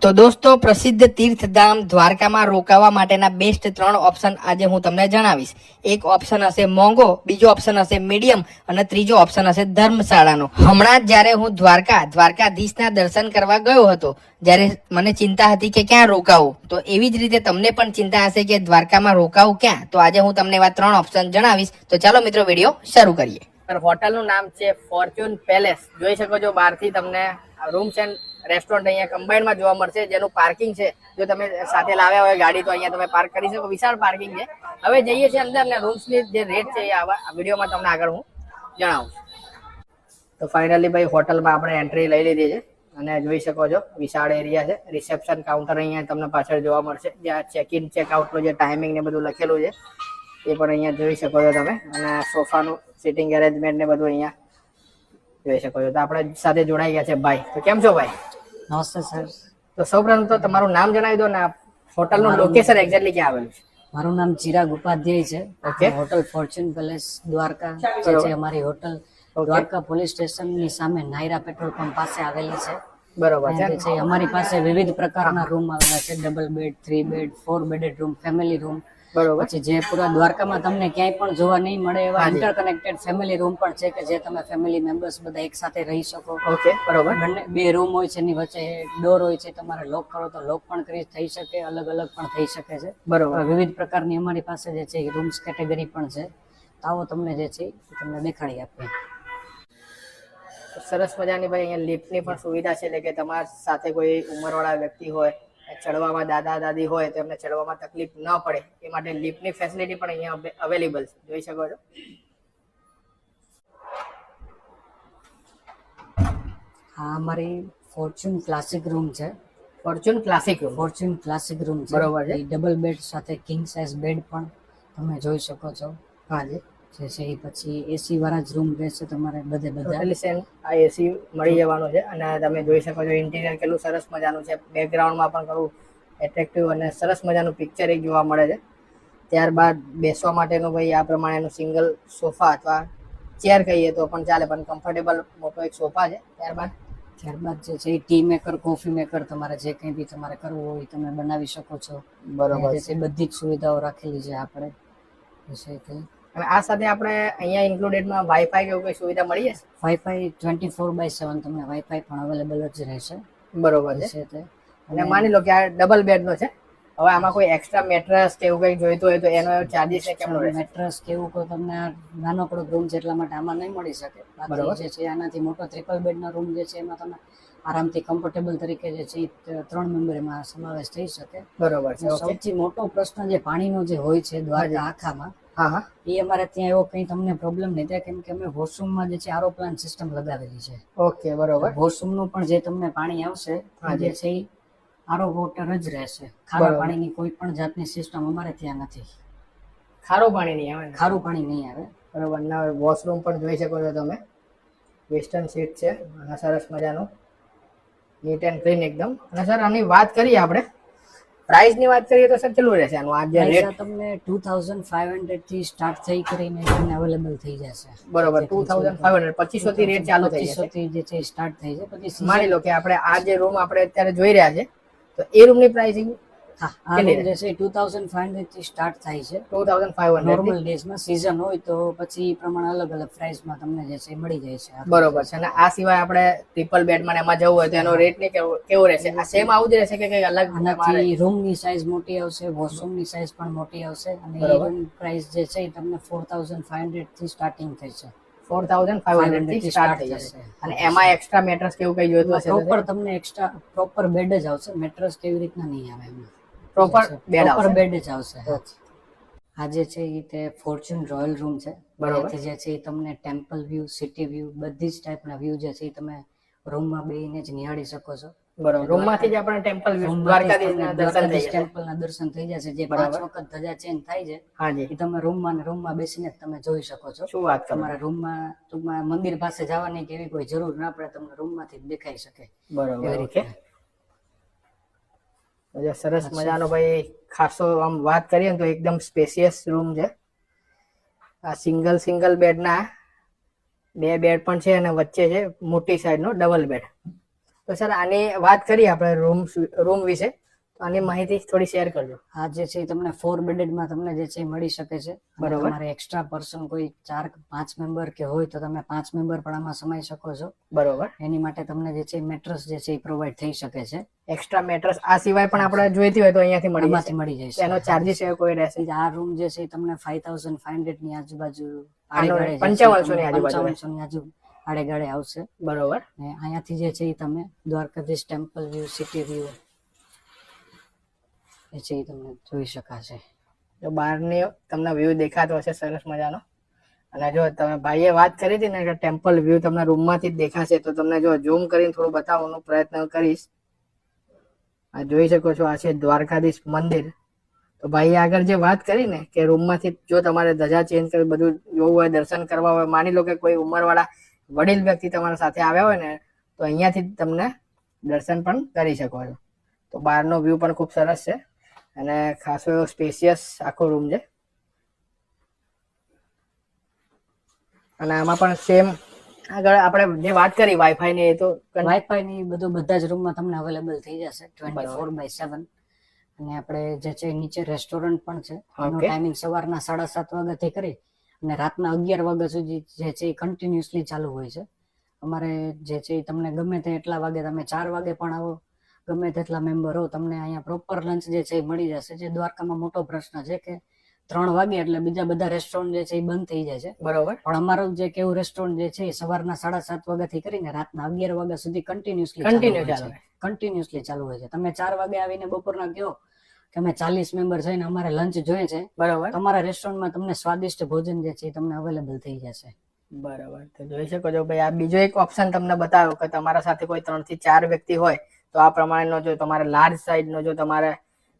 તો દોસ્તો, પ્રસિદ્ધ તીર્થધામ દ્વારકામાં રોકાવા માટેના બેસ્ટ ત્રણ ઓપ્શન આજે હું તમને જણાવીશ. એક ઓપ્શન હશે મોંઘો, બીજો ઓપ્શન હશે મીડિયમ અને ત્રીજો ઓપ્શન હશે ધર્મશાળાનો. હમણાં જ જ્યારે હું દ્વારકા, દ્વારકાધીશના દર્શન કરવા ગયો હતો, જ્યારે મને ચિંતા હતી કે ક્યાં રોકાવું? તો એવી જ રીતે તમને પણ ચિંતા હશે કે દ્વારકામાં રોકાવું ક્યાં? તો આજે હું તમને એવા ત્રણ ઓપ્શન જણાવીશ. તો ચાલો મિત્રો વીડિયો શરૂ કરીએ. હોટલનું નામ છે ફોર્ચ્યુન પેલેસ જોઈ શકો છો બહારથી તમને રૂમ્સ એન્ડ રેસ્ટોરન્ટ અહીંયા કમ્બાઈનમાં જોવા મળશે, જેનું પાર્કિંગ છે, જો તમે સાથે લાવ્યા હોય ગાડી, તો અહીંયા તમે પાર્ક કરી શકો. વિશાળ પાર્કિંગ છે. હવે જઈએ છીએ અંદર ને રૂમ્સની જે રેટ છે એ આવા વિડીયોમાં તમને આગળ હું જણાવું તો ફાઇનલી ભાઈ હોટલમાં આપણે એન્ટ્રી લઈ લીધી છે. અને જોઈ શકો છો, વિશાળ એરિયા છે. રિસેપ્શન કાઉન્ટર અહીંયા તમને પાછળ જોવા મળશે. જ્યાં ચેક ઇન ચેક આઉટનું જે ટાઈમિંગ ને બધું લખેલું છે, એ પણ અહીંયા જોઈ શકો છો તમે. અને સોફાનું સિટિંગ એરેન્જમેન્ટ ને બધું અહીંયા જોઈ શકો છો. તો આપણે સાથે જોડાઈ ગયા છે. ભાઈ, તો કેમ છો ભાઈ? નમસ્તે સર. તો સૌપ્રથમ તો તમારું નામ જણાવી દો ને આ હોટલનું લોકેશન એક્ઝેક્ટલી ક્યાં આવેલું છે? મારું નામ ચિરાગ ઉપાધ્યાય છે. હોટલ ફોર્ચ્યુન પેલેસ દ્વારકા જે છે અમારી હોટલ. દ્વારકા પોલીસ સ્ટેશનની સામે નાયરા પેટ્રોલ પંપ પાસે આવેલી છે. બરોબર છે અમારી પાસે વિવિધ પ્રકારના રૂમ આવેલા છે. Double bed three bed four bedded room family room બરોબર. પછી જે પૂરા દ્વારકામાં તમને ક્યાંય પણ જોવા નહીં મળે એવા ઇન્ટરકનેક્ટેડ ફેમિલી રૂમ પણ છે કે જે તમે ફેમિલી મેમ્બર્સ બધા એક સાથે રહી શકો. ઓકે બરોબર. બંને બે રૂમ હોય છે એની વચ્ચે ડોર હોય છે તમારે લોક કરો તો લોક પણ કરી થઈ શકે અલગ અલગ પણ થઈ શકે છે. બરોબર. વિવિધ પ્રકારની અમારી પાસે જે છે રૂમ્સ કેટેગરી પણ છે. તો આવો તમને જે છે એ તમને દેખાડી આપીએ. સરસ મજાની ભાઈ અહીંયા લિફ્ટની પણ સુવિધા છે એટલે કે તમારા સાથે કોઈ ઉંમરવાળા વ્યક્તિ હોય ચડવામાં દાદા દાદી હોય તો એમને ચડવામાં તકલીફ ન પડે. એ માટે લિફ્ટની ફેસિલિટી પણ અહીંયા અવેલેબલ છે. જોઈ શકો છો. આ અમારી ફોર્ચ્યુન ક્લાસિક રૂમ છે. Fortune classic room fortune classic room છે. બરોબર છે. ડબલ બેડ સાથે કિંગ સાઇઝ બેડ પણ તમે જોઈ શકો છો. હા જી. જે છે એ પછી એસી વાળા જ રૂમ રહેશે તમારે બધે બધા. સેમ આ એસી મળી જવાનું છે અને તમે જોઈ શકો છો ઇન્ટિરિયર કેટલું સરસ મજાનું છે. બેકગ્રાઉન્ડમાં પણ ઘણું એટ્રેક્ટિવ અને સરસ મજાનું પિક્ચર એક જોવા મળે છે. ત્યારબાદ બેસવા માટેનું ભાઈ આ પ્રમાણેનું સિંગલ સોફા અથવા ચેર કહીએ તો પણ ચાલે પણ કમ્ફર્ટેબલ મોટો એક સોફા છે. ત્યારબાદ? ત્યારબાદ જે છે એ ટી મેકર કોફી મેકર તમારે જે કંઈ બી તમારે કરવું હોય તમે બનાવી શકો છો. બરાબર છે. એ બધી જ સુવિધાઓ રાખેલી છે આપણે. જે છે તે અને આ સાથે આપણે અહીંયા ઇન્ક્લુડેડમાં વાઈફાઈ કે એવું કઈ સુવિધા મળી જશે? Wifi twenty four by seven તમને વાઈફાઈ પણ અવેલેબલ જ રહેશે. બરોબર છે. તે. અને માની લો કે આ ડબલ બેડનો છે. હવે આમાં કોઈ એક્સ્ટ્રા મેટ્રસ કે એવું કંઈ જોઈતું હોય તો એનો ચાર્જીસ રહેશે? મેટ્રસ કે એવું કોઈ તમને નાનકડો રૂમ છે એટલા માટે આમાં નહીં મળી શકે. બરાબર. જે છે આનાથી મોટો ટ્રિપલ બેડનો રૂમ જે છે એમાં તમે આરામથી કમ્ફર્ટેબલ તરીકે જે છે ત્રણ મેમ્બરમાં સમાવેશ થઈ શકે. બરોબર છે સૌથી મોટો પ્રશ્ન જે પાણીનો જે હોય છે દ્વારકા આખામાં એ અમારે ત્યાં એવો કંઈ તમને પ્રોબ્લેમ નહીં થાય કેમ કે અમે વોશરૂમમાં જે છે આરો પ્લાન્ટ સિસ્ટમ લગાવેલી છે. ઓકે બરોબર. વોશરૂમનું પણ જે તમને પાણી આવશે જે છે એ આરો વોટર જ રહેશે. ખારા પાણીની કોઈ પણ જાતની સિસ્ટમ અમારે ત્યાં નથી. ખારું પાણી નહીં આવે ખારું પાણી નહીં આવે. બરોબર ના વોશરૂમ પણ જોઈ શકો છો તમે. વેસ્ટર્ન સીટ છે અને સરસ મજાનું. નીટ એન્ડ ક્લીન એકદમ. અને સર આની વાત કરીએ આપણે. પ્રાઇસની વાત કરીએ તો સર કેટલું રહેશે આનું? આ જે રેટ તમને ટુ થાઉઝન્ડ ફાઈવ હંડ્રેડથી સ્ટાર્ટ થઈ કરીને તમને અવેલેબલ થઈ જશે. બરોબર ટુ થાઉઝન્ડ ફાઈવ હંડ્રેડ પચીસો થી રેટ ચાલુ થઈ જશે. 2500 થી જે છે સ્ટાર્ટ થઈ છે પછી માની લો કે આપણે આ જે રૂમ આપણે અત્યારે જોઈ રહ્યા છે તો એ રૂમની પ્રાઇસિંગ હા આ કેટલી room જે છે ટુ થાઉઝન્ડ ફાઈવ હંડ્રેડથી સ્ટાર્ટ થાય છે. ટુ થાઉઝન્ડ ફાઈવ નોર્મલ ડેઝમાં સિઝન હોય તો પછી પ્રમાણે અલગ અલગ પ્રાઇસમાં તમને જે છે મળી જાય છે બરોબર છે. અને આ સિવાય આપણે ટ્રિપલ બેડમાં એમાં જવું હોય તો એનો રેટ ને કેવો રહેશે? આ સેમ આવું જ રહેશે કે અલગ આનાથી રૂમની સાઇઝ મોટી આવશે વોશરૂમની સાઇઝ પણ મોટી આવશે અને એ રૂમ પ્રાઇસ જે છે એ તમને ફોર થાઉઝન્ડ ફાઈવ હંડ્રેડથી સ્ટાર્ટિંગ થઈ છે ફોર થાઉઝન્ડ ફાઈવ હંડ્રેડથી સ્ટાર્ટ થઈ જશે. અને એમાં એક્સ્ટ્રા મેટ્રસ કેવું કઈ જોઈતું હશે પ્રોપર તમને એક્સ્ટ્રા પ્રોપર બેડ જ આવશે. મેટ્રસ કેવી રીતના નહીં આવે એમાં. પ્રોપર બેડ પ્રોપર બેડ જ આવશે આ જે છે એ તે ફોર્ચ્યુન રોયલ રૂમ છે. બરાબર. જે છે એ તમને ટેમ્પલ વ્યૂ સિટી વ્યૂ બધી જ ટાઈપના વ્યૂ જે છે એ તમે રૂમમાં બેહીને જ નિહાળી શકો છો. બરાબર. રૂમમાંથી જ આપણે ટેમ્પલ દ્વારકાધીશના દર્શન થઈ જશે. ટેમ્પલના દર્શન થઈ જશે. જે પાંચ વખત ધજા ચેન્જ થાય છે હાજી એ તમે રૂમમાં ને રૂમમાં બેસીને તમે જોઈ શકો છો. શું વાત તમારા રૂમમાં ટૂંકમાં મંદિર પાસે જવાની કે એવી કોઈ જરૂર ના પડે તમને રૂમમાંથી જ દેખાઈ શકે. બરોબર ઓકે. સરસ મજાનો ભાઈ ખાસો આમ વાત કરીએ ને તો એકદમ સ્પેશિયસ રૂમ છે. આ સિંગલ સિંગલ બેડના બે બેડ પણ છે અને વચ્ચે છે મોટી સાઈડનો ડબલ બેડ તો સર આની વાત કરીએ આપણે રૂમ રૂમ વિશે. તો આની માહિતી થોડી શેર કરજો. આ જે છે તમને ફોર બેડેડમાં તમને જે છે મળી શકે છે. બરોબર. તમારે એક્સ્ટ્રા પર્સન કોઈ ચાર પાંચ મેમ્બર કે હોય તો તમે પાંચ મેમ્બર પણ આમાં સમાઈ શકો છો. બરોબર. એની માટે તમને જે છે મેટ્રસ જે છે એ પ્રોવાઈડ થઈ શકે છે. એક્સ્ટ્રા મેટ્રસ આ સિવાય પણ આપણે જોઈતી હોય તો અહીંયાથી મળી જશે. મળી જાય એનો ચાર્જીસ એવો કોઈ રહેશે આ રૂમ જે છે તમને ફાઈવ થાઉઝન્ડ ફાઈવ હંડ્રેડની આજુબાજુ આનો આડેગાળે જે છે પંચાવનસો ની આજુબાજુ. હોય. 5500 ની આજુ આડેગાળે આવશે. બરોબર. ને અહીંયાથી જે છે એ તમે Dwarkadhish temple view city view એ તમને જોઈ શકાશે. જો બહારની તમને વ્યૂ દેખાતો હશે સરસ મજાનો. અને જો તમે ભાઈએ વાત કરી હતી ને કે ટેમ્પલ વ્યૂ તમને રૂમમાંથી જ દેખાશે, તો તમને જો ઝૂમ કરીને થોડું બતાવવાનો પ્રયત્ન કરીશ. આ જોઈ શકો છો, આ છે દ્વારકાધીશ મંદિર. તો ભાઈએ આગળ જે વાત કરી ને કે રૂમમાંથી જો તમારે ધજા ચેન્જ કરી બધું જોવું હોય, દર્શન કરવા હોય, માની લો કે કોઈ ઉંમરવાળા વડીલ વ્યક્તિ તમારા સાથે આવ્યા હોય ને, તો અહીંયાથી જ તમને દર્શન પણ કરી શકો છો. તો બહારનો વ્યૂ પણ ખૂબ સરસ છે. અને ખાસો એવો સ્પેશિયસ આખો રૂમ છે. અને આમાં પણ સેમ આગળ આપણે જે વાત કરી વાઈફાઈ ની એ તો વાઈફાઈ ની બધું બધા જ રૂમમાં તમને અવેલેબલ થઈ જશે ટ્વેન્ટી ફોર બાય સેવન અને આપણે જે છે નીચે રેસ્ટોરન્ટ પણ છે. એનો ટાઈમિંગ સવારના સાડા સાત વાગ્યાથી કરી અને રાતના અગિયાર વાગ્યા સુધી જે છે એ કન્ટિન્યુઅસલી ચાલુ હોય છે. અમારે જે છે એ તમને ગમે તે એટલા વાગે તમે ચાર વાગે પણ આવો ગમે તેટલા મેમ્બર હો તમને અહીંયા પ્રોપર લંચ જે છે એ મળી જશે. જે દ્વારકામાં મોટો પ્રશ્ન છે કે ત્રણ વાગે એટલે બીજા બધા રેસ્ટોરન્ટ જે છે એ બંધ થઈ જાય છે. બરોબર. પણ અમારું જે કેવું રેસ્ટોરન્ટ જે છે એ સવારના સાડા સાત વાગ્યાથી કરીને રાતના અગિયાર વાગ્યા સુધી કન્ટિન્યુઅસલી કન્ટિન્યુ. કન્ટિન્યુઅસલી ચાલુ. હોય છે. તમે ચાર વાગે આવીને બપોરના કહો કે અમે ચાલીસ મેમ્બર જઈને અમારે લંચ જોઈએ છે. બરોબર. તમારા રેસ્ટોરન્ટમાં તમને સ્વાદિષ્ટ ભોજન જે છે એ તમને અવેલેબલ થઈ જશે. બરોબર. તો જોઈ શકો છો ભાઈ આ બીજો એક ઓપ્શન તમને બતાવ્યો કે તમારા સાથે કોઈ ત્રણથી ચાર વ્યક્તિ હોય તો આ પ્રમાણેનો જો તમારે લાર્જ સાઈઝ નો જો તમારે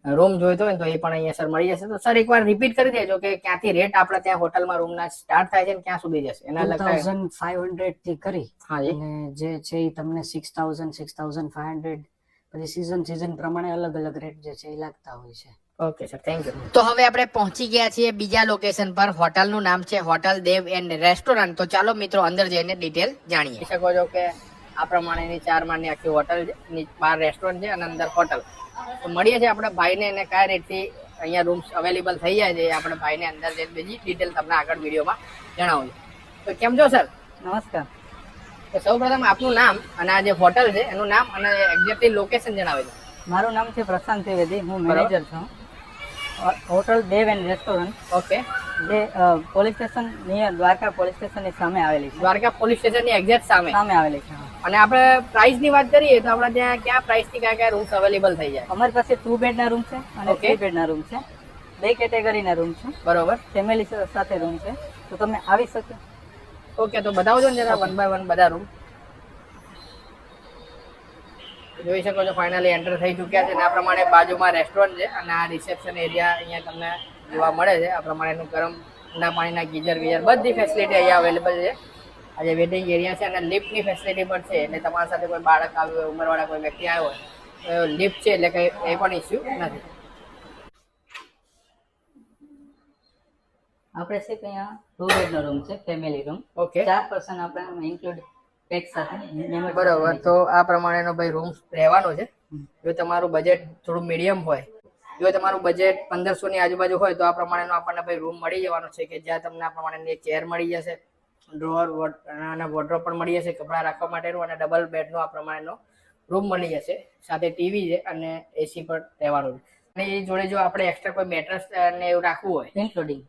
રૂમ જોઈતો હોય તો એ પણ અહીંયા સર મળી જશે. તો સર એકવાર રિપીટ કરી દેજો કે ક્યાંથી રેટ આપણે ત્યાં હોટલમાં રૂમના સ્ટાર્ટ થાય છે ને ક્યાં સુધી જશે. એના ફાઈવ હંડ્રેડથી કરી હા અને જે છે એ તમને six thousand six thousand five hundred પછી સીઝન સીઝન પ્રમાણે અલગ અલગ રેટ જે છે એ લાગતા હોય છે. ઓકે સર થેન્ક યુ તો હવે આપણે પહોંચી ગયા છીએ બીજા લોકેશન પર. હોટલનું નામ છે હોટલ દેવ એન્ડ રેસ્ટોરન્ટ તો ચાલો મિત્રો અંદર જઈને ડિટેલ જાણીએ. શકો છો કે આ પ્રમાણેની ચાર માળની આખી હોટલ છે. બાર બહાર રેસ્ટોરન્ટ છે અને અંદર હોટલ તો મળીએ છીએ આપણે ભાઈને એને કયા રેટથી અહીંયા રૂમ્સ અવેલેબલ થઈ જાય છે આપણે ભાઈને અંદર જઈને બીજી ડિટેલ તમને આગળ વિડીયોમાં જણાવું તો કેમ છો સર નમસ્કાર. તો સૌ પ્રથમ આપનું નામ અને આ જે હોટલ છે એનું નામ અને એક્ઝેક્ટલી લોકેશન જણાવી દો. મારું નામ છે પ્રશાંત ત્રિવેદી. હું મેનેજર છું. Hotel Dev and restaurant okay. જે police station near Dwarka police સ્ટેશનની સામે આવેલી છે. દ્વારકા પોલીસ સ્ટેશનની એક્ઝેક્ટ સામે. સામે આવેલી છે અને આપણે પ્રાઇસની વાત કરીએ તો આપણે ત્યાં ક્યાં પ્રાઇસથી કયા કયા રૂમ્સ અવેલેબલ થઈ જાય? અમારી પાસે ટુ બેડ ના રૂમ છે અને. થ્રી બેડ ના રૂમ છે. બે કેટેગરી ના રૂમ છે. બરોબર. ફેમિલી સાથે રૂમ છે. તો તમે આવી શકો. ઓકે તો બતાવજો ને જરા વન બાય વન બધા રૂમ જોઈ શકો છો ફાઇનલી એન્ટર થઈ ચૂક્યા છે અને આ પ્રમાણે બાજુમાં રેસ્ટોરન્ટ છે અને આ રિસેપ્શન એરિયા અહીંયા તમને જોવા મળે છે. આ પ્રમાણેનું ગરમ ઠંડા પાણીના ગીઝર ગીઝર બધી ફેસિલિટી અહીંયા અવેલેબલ છે. આ જે વેટિંગ એરિયા છે અને લિફ્ટની ફેસિલિટી પણ છે. એટલે તમારા સાથે કોઈ બાળક આવ્યું હોય ઉંમરવાળા કોઈ વ્યક્તિ આવ્યો હોય તો લિફ્ટ છે એટલે કંઈ એ પણ ઇસ્યુ નથી. આપણે છે કે અહીંયા ટુ બેડનો રૂમ છે ફેમિલી રૂમ ઓકે ચાર પર્સન આપણે ઇન્ક્લુડ પેક સાથે બરોબર. તો આ પ્રમાણેનો ભાઈ રૂમ રહેવાનો છે. જો તમારું બજેટ થોડું મીડિયમ હોય જો તમારું બજેટ પંદરસો ની આજુબાજુ હોય તો આ પ્રમાણેનો આપણને ભાઈ રૂમ મળી જવાનો છે કે જ્યાં તમને આ પ્રમાણેની ચેર મળી જશે. ડ્રોઅર અને વોર્ડરોબ પણ મળી જશે કપડાં રાખવા માટેનું અને ડબલ બેડનો આ પ્રમાણેનો રૂમ મળી જશે. સાથે ટીવી છે અને એસી પણ રહેવાનું અને એ જોડે જો આપણે એક્સ્ટ્રા કોઈ મેટ્રસ ને એવું રાખવું હોય ઇન્ક્લુડિંગ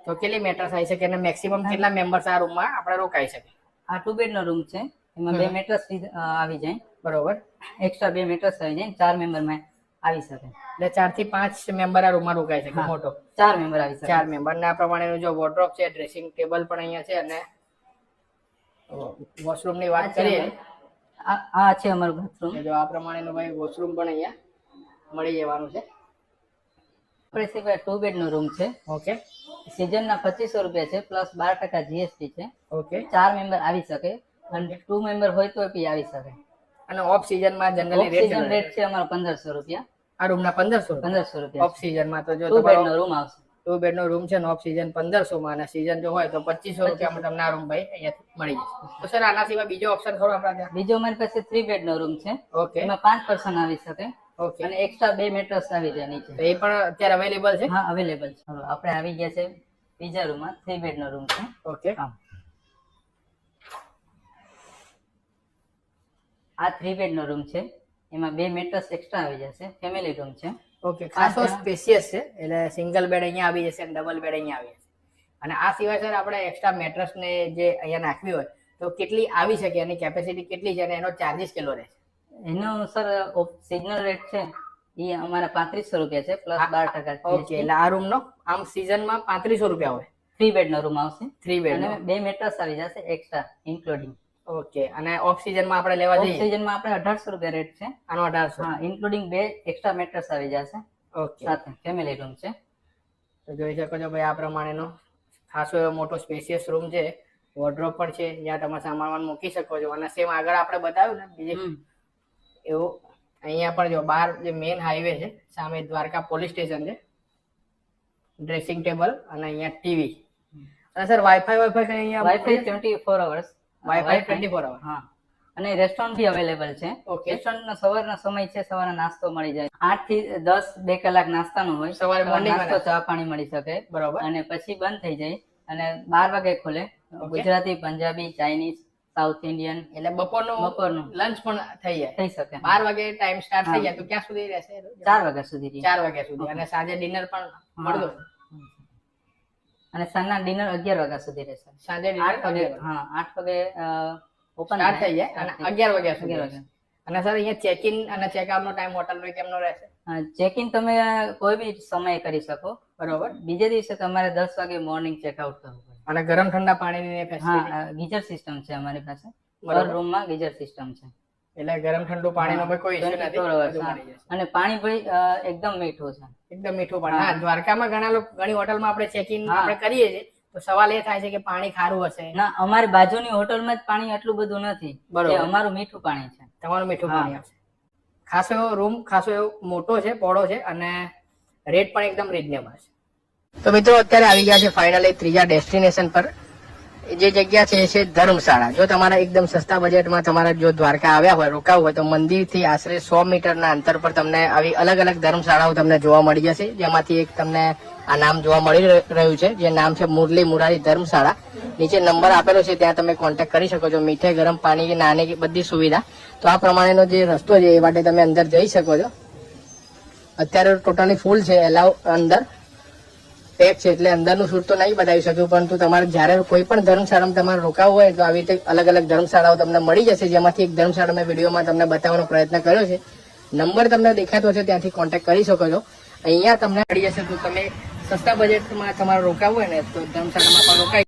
તો કેટલી મેટ્રસ આવી શકે અને મેક્સિમમ કેટલા મેમ્બર્સ આ રૂમમાં આપણે રોકાઈ શકે આ ટુ બેડ નો રૂમ છે. એમાં બે મેટ્રસ આવી જાય. બરોબર. એક્સ્ટ્રા બે મેટ્રસ આવી જાય. ચાર મેમ્બરમાં આવી શકે. એટલે ચારથી પાંચ મેમ્બર આ રૂમમાં રોકાઈ શકે મોટો. ચાર મેમ્બર આવી શકે. ચાર મેમ્બર ને આ પ્રમાણેનું જો વોર્ડ્રોપ છે ડ્રેસિંગ ટેબલ પણ અહીંયા છે અને વોશરૂમની વાત કરીએ. આ છે અમારું બાથરૂમ જો આ પ્રમાણેનું ભાઈ વોશરૂમ પણ અહીંયા મળી જવાનું છે. આપણે છે ટુ બેડ નો રૂમ છે. ઓકે. સિઝન ના પચીસો રૂપિયા છે પ્લસ બાર ટકા જીએસટી છે. ઓકે. ચાર મેમ્બર આવી શકે અને ટુ મેમ્બર હોય તો બી આવી શકે. અને ઓફ સિઝનમાં જનરલી રેટ રેટ છે અમારો પંદરસો રૂપિયા. આ રૂમ ના પંદરસો પંદરસો રૂપિયા ઓફ સિઝનમાં તો જો ટુ બેડ નો રૂમ આવશે. ટુ બેડ નો રૂમ છે ઓફ સિઝન પંદરસો માં અને સિઝન જો હોય તો પચીસો રૂપિયામાં તમને આ રૂમ ભાઈ અહીંયા મળી જશે. તો સર આના સિવાય બીજો ઓપ્શન ખરો આપણા ત્યાં? બીજો અમારી પાસે થ્રી બેડ નો રૂમ છે. ઓકે એમાં પાંચ પર્સન આવી શકે. ઓકે અને એક્સ્ટ્રા બે મેટ્રસ આવી જાય નીચે. તો એ પણ અત્યારે અવેલેબલ છે? હા અવેલેબલ છે. આપણે આવી ગયા છે બીજા રૂમમાં થ્રી બેડ નો રૂમ છે. ઓકે. આ થ્રી બેડ નો રૂમ છે. એમાં બે મેટ્રસ એક્સ્ટ્રા આવી જશે. ફેમિલી રૂમ છે. ઓકે ખાસો સ્પેશિયસ છે. એટલે સિંગલ બેડ અહીંયા આવી જશે અને ડબલ બેડ અહીંયા આવી જશે. અને આ સિવાય સર આપણે એક્સ્ટ્રા મેટ્રસ ને જે અહીંયા નાખવી હોય તો કેટલી આવી શકે એની કેપેસિટી કેટલી છે અને એનો ચાર્જિસ કેટલો રહેશે? એનો સર સિઝનલ રેટ છે એ અમારા પાંત્રીસો રૂપિયા છે પ્લસ બાર ટકા ઓકે એટલે આ રૂમ નો? આમ સિઝનમાં પાંત્રીસો રૂપિયા હોય. થ્રી બેડ નો રૂમ આવશે. થ્રી બેડ બે મેટ્રસ આવી જશે એક્સ્ટ્રા ઇન્ક્લુડિંગ ઓકે અને ઓક્સિજનમાં આપણે લેવા જઈએ? ઓક્સિજનમાં આપણે અઢારસો રૂપિયા રેટ છે. આનો અઢારસો. હા ઇન્ક્લુડિંગ બે એક્સ્ટ્રા મેટ્રસ આવી જશે. ઓકે. સાથે ફેમિલી રૂમ છે. તો જોઈ શકો છો ભાઈ આ પ્રમાણેનો ખાસો એવો મોટો સ્પેશિયસ રૂમ છે. વોર્ડ્રોપ પણ છે જ્યાં તમે સામાન મૂકી શકો છો. અને સેમ આગળ આપણે બતાવ્યું ને બીજે. એવું અહીંયા પણ જો બહાર જે મેઇન હાઈવે છે સામે દ્વારકા પોલીસ સ્ટેશન છે. ડ્રેસિંગ ટેબલ અને અહીંયા ટીવી અને સર વાઈફાઈ વાઈફાઈ અહીંયા wifi twenty four hours wifi twenty four hour હા. અને રેસ્ટોરન્ટ બી અવેલેબલ છે. રેસ્ટોરન્ટ નો સવારનો સમય છે સવારે નાસ્તો મળી જાય. આઠથી દસ બે કલાક નાસ્તાનું હોય સવારે નાસ્તો ચા પાણી મળી શકે. બરોબર. અને પછી બંધ થઈ જાય અને બાર વાગે ખોલે. Gujarati Punjabi Chinese South Indian. એટલે બપોરનું બપોરનું. લંચ પણ થઈ જાય. થઈ શકે. બાર વાગે ટાઈમ સ્ટાર્ટ થઈ જાય તો ક્યાં સુધી રહેશે? ચાર વાગ્યા સુધી. ચાર વાગ્યા સુધી. અને સાંજે ડિનર પણ મળતું. અને સાંજના ડિનર અગિયાર વાગ્યા સુધી રહેશે. સાંજે આઠ વાગે હા આઠ વાગે ઓપન સ્ટાર્ટ થઈ જાય અને અગિયાર વાગ્યા સુધી અને સર અહીંયા ચેક ઇન અને ચેકઆઉટ નો ટાઈમ હોટલ નો કેમનો રહેશે? ચેક ઇન તમે કોઈ બી સમયે કરી શકો. બરોબર. બીજે દિવસે તમારે દસ વાગે મોર્નિંગ ચેક આઉટ કરવું પડે. અને ગરમ ઠંડા પાણીની હા ગીઝર સિસ્ટમ છે અમારી પાસે. પર રૂમમાં ગીઝર સિસ્ટમ છે. એટલે ગરમ ઠંડુ પાણીનો ભાઈ કોઈ ઇશ્યુ નથી. અને પાણી ભાઈ એકદમ મીઠું છે. એકદમ મીઠું પાણી. હા. દ્વારકામાં ઘણા લોકો ઘણી હોટલમાં આપણે ચેક ઇન આપણે કરીએ છીએ તો સવાલ એ થાય છે કે પાણી ખારું હશે? ના અમારી બાજુની હોટલમાં જ પાણી એટલું બધું નથી. બરોબર. અમારું મીઠું પાણી છે. તમારું મીઠું પાણી હશે. ખાસો એવો રૂમ ખાસો એવો મોટો છે પોળો છે અને રેટ પણ એકદમ રિઝનેબલ છે. તો મિત્રો અત્યારે આવી ગયા છે ફાઇનલી ત્રીજા ડેસ્ટિનેશન પર. જે જગ્યા છે એ છે ધર્મશાળા. જો તમારા એકદમ સસ્તા બજેટમાં તમારા જો દ્વારકા આવ્યા હોય, રોકાવું હોય, તો મંદિરથી આશરે સો મીટરના અંતર પર તમને આવી અલગ અલગ ધર્મશાળાઓ તમને જોવા મળી જશે. જેમાંથી એક તમને આ નામ જોવા મળી રહ- રહ્યું છે, જે નામ છે મુરલી મુરારી ધર્મશાળા. નીચે નંબર આપેલો છે, ત્યાં તમે કોન્ટેક્ટ કરી શકો છો. મીઠે, ગરમ પાણી કે નાની કે બધી સુવિધા. તો આ પ્રમાણેનો જે રસ્તો છે, એ માટે તમે અંદર જઈ શકો છો. અત્યારે ટોટલી ફૂલ છે એલાવ અંદર. પેક છે એટલે અંદરનું સૂટ તો નહીં બતાવી શક્યું પરંતુ તમારે જ્યારે કોઈ પણ ધર્મશાળામાં તમારે રોકાવું હોય તો આવી રીતે અલગ અલગ ધર્મશાળાઓ તમને મળી જશે, જેમાંથી એક ધર્મશાળા મેં વિડીયોમાં તમને બતાવવાનો પ્રયત્ન કર્યો છે. નંબર તમને દેખાતો છે ત્યાંથી કોન્ટેક્ટ કરી શકો છો. અહીંયા તમને મળી જશે, તો તમે સસ્તા બજેટમાં તમારે રોકાવું હોય ને, તો ધર્મશાળામાં પણ રોકાઈ